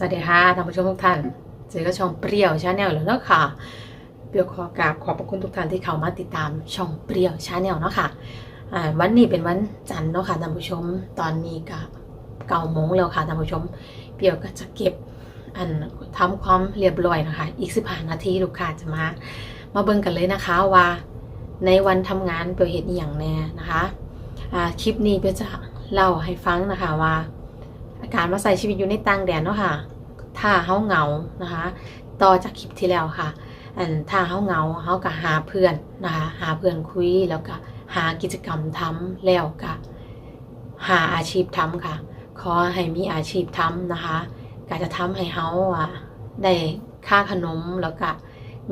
สวัสดีค่ะท่านผู้ชมทุกท่านเจอกับช่องเปรี้ยวชาแนลแล้วเนาะค่ะ เปรี้ยวขอกราบขอบพระคุณทุกท่านที่เข้ามาติดตามช่องเปรี้ยวชาแนลเนาะค่ะวันนี้เป็นวันจันทร์เนาะค่ะท่านผู้ชมตอนนี้ก็เก้าโมงแล้วค่ะท่านผู้ชม เปรี้ยวก็จะเก็บอันทำความเรียบร้อยนะคะ อีก15นาทีลูกค้าจะมา มาเบิ่งกันเลยนะคะว่า ในวันทำงานเปรี้ยวเห็นอย่างแน่นะคะคลิปนี้เปรี้ยวจะเล่าให้ฟังนะคะว่า การมาใส่ชีวิตอยู่ในต่างแดนเนาะค่ะ ถ้าเฮาเหงานะคะ ต่อจากคลิปที่แล้วค่ะอันถ้าเฮาเหงาเฮาก็หาเพื่อนนะคะ หาเพื่อนคุยแล้วก็หากิจกรรมทำแล้วก็หาอาชีพทำค่ะ ขอให้มีอาชีพทำนะคะก็จะทำให้เฮาอะได้ค่าขนมแล้วก็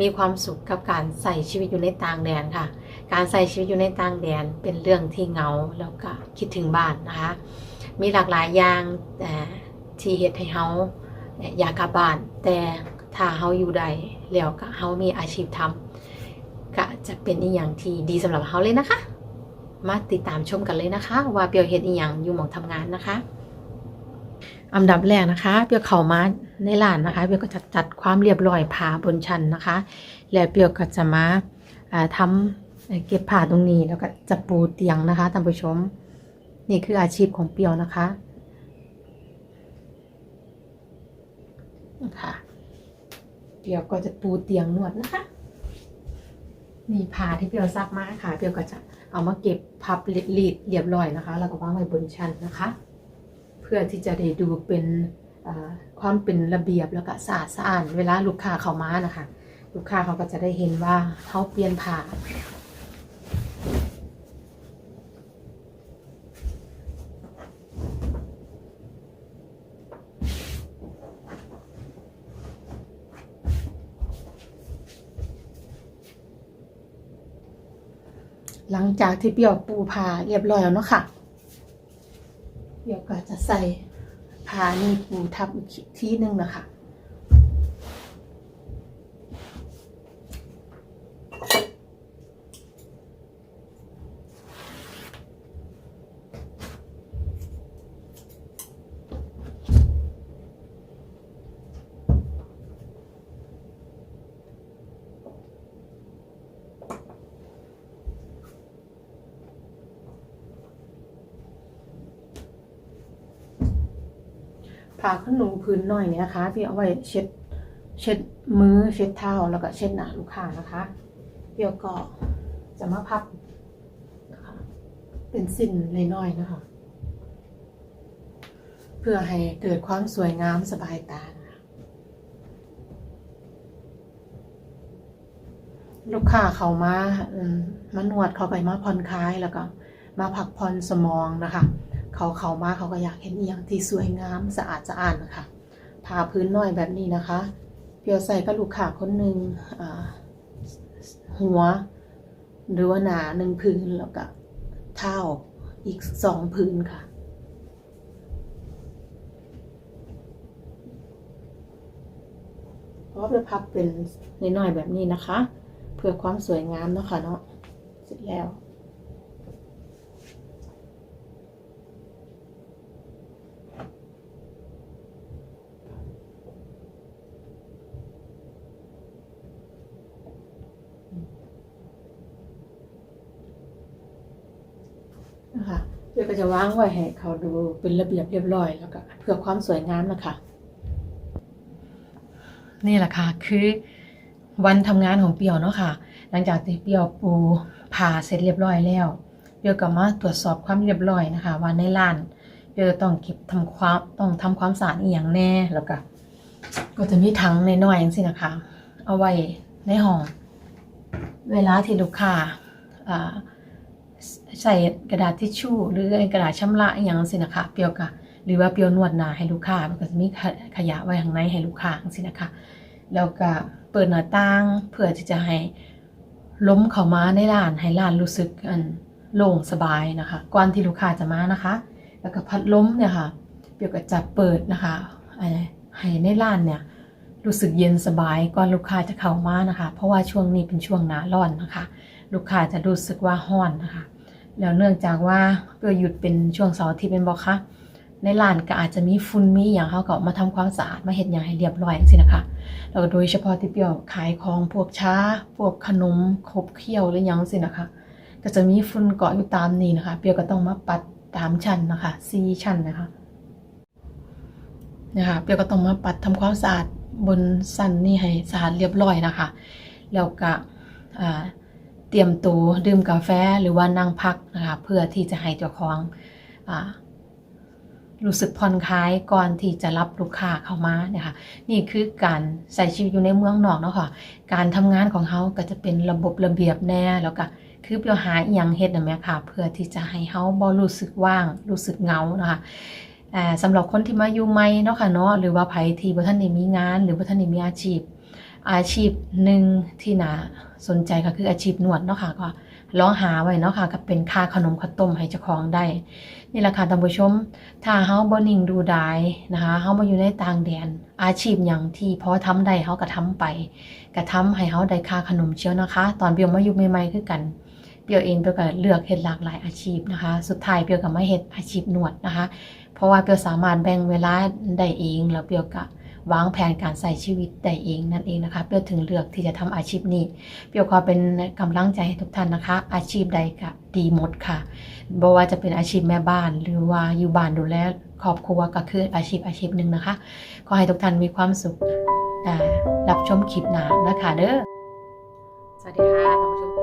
มีความสุขกับการใส่ชีวิตอยู่ในต่างแดนค่ะ การใส่ชีวิตอยู่ในต่างแดนเป็นเรื่องที่เหงาแล้วก็คิดถึงบ้านนะคะ มีหลากหลายอย่างแต่ที่เฮ็ดให้เฮาอยากกลับบ้าน แต่ถ้าเฮาอยู่ได้แล้วก็เฮามีอาชีพทำก็จะเป็นอีหยังที่ดีสำหรับเฮาเลยนะคะ มาติดตามชมกันเลยนะคะ ว่าเปียวเฮ็ดอีหยังอยู่หมองทำงานนะคะ อันดับแรกนะคะ เปียวเข้ามาในร้านนะคะ เปียวก็จะจัดความเรียบร้อยผ้าบนชั้นนะคะ แล้วเปียวก็จะมาอ่าทำเก็บผ้าตรงนี้แล้วก็จะปูเตียงนะคะท่านผู้ชม นี่คืออาชีพของเปียวนะคะนะคะเปียวก็จะปูเตียงนวดนะคะ นี่ผ้าที่เปียวซักมาค่ะ เปียวก็จะเอามาเก็บพับรีดเรียบร้อยนะคะ แล้วก็วางไว้บนชั้นนะคะ เพื่อที่จะได้ดูเป็นความเป็นระเบียบแล้วก็สะอาดสะอานเวลาลูกค้าเข้ามานะคะ ลูกค้าเขาก็จะได้เห็นว่าเขาเปลี่ยนผ้า หลังจากที่เปียกปูผ้าเรียบร้อยแล้วเนาะค่ะเปียวก็จะใส่ผ้านี่ปูทับอีกทีนึงนะคะ ผ้าขนหนูพื้นหน่อยเนี่ยนะคะ ที่เอาไว้เช็ดเช็ดมือเช็ดเท้าแล้วก็เช็ดหน้าลูกค้านะคะเดี๋ยวก็จะมาพับนะคะเป็นสิ้นน้อยนะคะ เพื่อให้เกิดความสวยงามสบายตาลูกค้าเขามามมานวดเขาไปมาผ่อนคลายแล้วก็ มาพักผ่อนสมองนะคะ เขาเขามาเขาก็อยากเห็นอหย่างที่สวยงามสะอาดสะอาดนะคะผ้าพื้นน้อยแบบนี้นะคะเปียวใส่ก็ลูกค้าคนหนึ่งหัว หรือว่าหนาหนึ่งพื้นแล้วก็เท้าอีกสองพื้นค่ะเพราะว่าเพื่อพับเป็นน้อยๆแบบนี้นะคะ เพื่อความสวยงามเนาะค่ะเนาะเสร็จแล้ว นะคะเพื่อก็จะวางไว้ให้เขาดูเป็นระเบียบเรียบร้อยแล้วก็เพื่อความสวยงามนะคะ นี่แหละค่ะคือวันทำงานของเปียวเนาะค่ะ หลังจากที่เปียวปูผ่าเสร็จเรียบร้อยแล้ว เปียวก็มาตรวจสอบความเรียบร้อยนะคะ ว่าในร้านเปียวต้องเก็บทำความต้องทำความสะอาดอีกอย่างแน่แล้วก็ก็จะมีถังในน้อยอย่างนี้นะคะ เอาไว้ในห้อง เวลาที่ลูกค้าอ่า ใส่กระดาษทิชชู่หรือกระดาษชำระอย่างสินะคะเปียวกะหรือว่าเปียวนวดหนาให้ลูกค้ามันก็จะมีขยะไว้ข้างในให้ลูกค้าสินะคะแล้วก็เปิดหน้าต่างเพื่อที่จะให้ล้มเข้ามาในร้านให้ร้านรู้สึกอันโล่งสบายนะคะก่อนที่ลูกค้าจะมานะคะ แล้วก็พัดล้มเนี่ยค่ะ เปียวก็จะเปิดนะคะให้ในร้านเนี่ยรู้สึกเย็นสบายก่อนลูกค้าจะเข้ามานะคะ เพราะว่าช่วงนี้เป็นช่วงหน้าร้อนนะคะ ลูกค้าจะรู้สึกว่าห้อนนะคะ แล้วเนื่องจากว่าเพื่อหยุดเป็นช่วงเสาร์อทิตย์เป็นบอกคะในร้านก็อาจจะมีฝุ่นมีอย่างเขาก็มาทำความสะอาดมาเฮ็ดอย่างให้เรียบร้อยจังซี่นะคะแล้วโดยเฉพาะที่เปียวขายของพวกชาพวกขนมขบเคี้ยวหรือยังสินะคะ ก็จะมีฝุ่นเกาะอยู่ตามนี้นะคะ เปียวก็ต้องมาปัดตามชั้นนะคะสี่ชั้นนะคะนะคะเปียวก็ต้องมาปัดทำความสะอาดบนสั้นนี่ให้สะอาดเรียบร้อยนะคะ แล้วก็อ่า รียมตัวดื่มกาแฟหรือว่านั่งพักนะคะเพื่อที่จะให้เจ้าของอรู้สึกผ่อนคลายก่อนที่จะรับลูกค้าเข้ามาเนี่ยค่ะนี่คือการใส่ชีวิตอยู่ในเมืองนอกเนาะค่ะการทำงานของเขาก็จะเป็นระบบระเบียบแน่แล้วก็คือเปียวหาอหยังเฮ็ดนะแม่ค่ะเพื่อที่จะให้เขาบ่รู้สึกว่างรู้สึกเงานะคะอ่าสำหรับคนที่มาอยู่ใหม่เนาะค่ะเนาะหรือว่าไผที่บ่ทันได้มีงาน หรือบ่ทันได้มีอาชีพ อาชีพหนึ่งที่นาสนใจก็คืออาชีพนวดเนาะค่ะก็ลองหาไว้เนาะค่ะก็เป็นค่าขนมข้าวต้มให้เจ้าของได้ นี่แหละค่ะท่านผู้ชม ถ้าเฮาบ่นิ่งดูดายนะคะเฮามาอยู่ในต่างแดน อาชีพหยังที่พอทำได้เฮาก็ทำไปก็ทำให้เฮาได้ค่าขนมเชียวนะคะ ตอนเปียวมาอยู่ใหม่ๆคือกัน เปียวเองเปียวก็เลือกเฮ็ดหลากหลายอาชีพนะคะ สุดท้ายเปียวก็มาเฮ็ดอาชีพนวดนะคะ เพราะว่าเปียวสามารถแบ่งเวลาได้เองแล้วเปียวก็ วางแผนการใส่ชีวิตได้เองนั่นเองนะคะ เปียวถึงเลือกที่จะทำอาชีพนี้ เปียวขอเป็นกำลังใจให้ทุกท่านนะคะ อาชีพใดก็ดีหมดค่ะบ่ว่าจะเป็นอาชีพแม่บ้าน หรือว่าอยู่บ้านดูแลครอบครัวก็คืออาชีพอาชีพหนึ่งนะคะ ขอให้ทุกท่านมีความสุขรับชมคลิปหนานะคะเด้อ สวัสดีค่ะท่านผู้ชม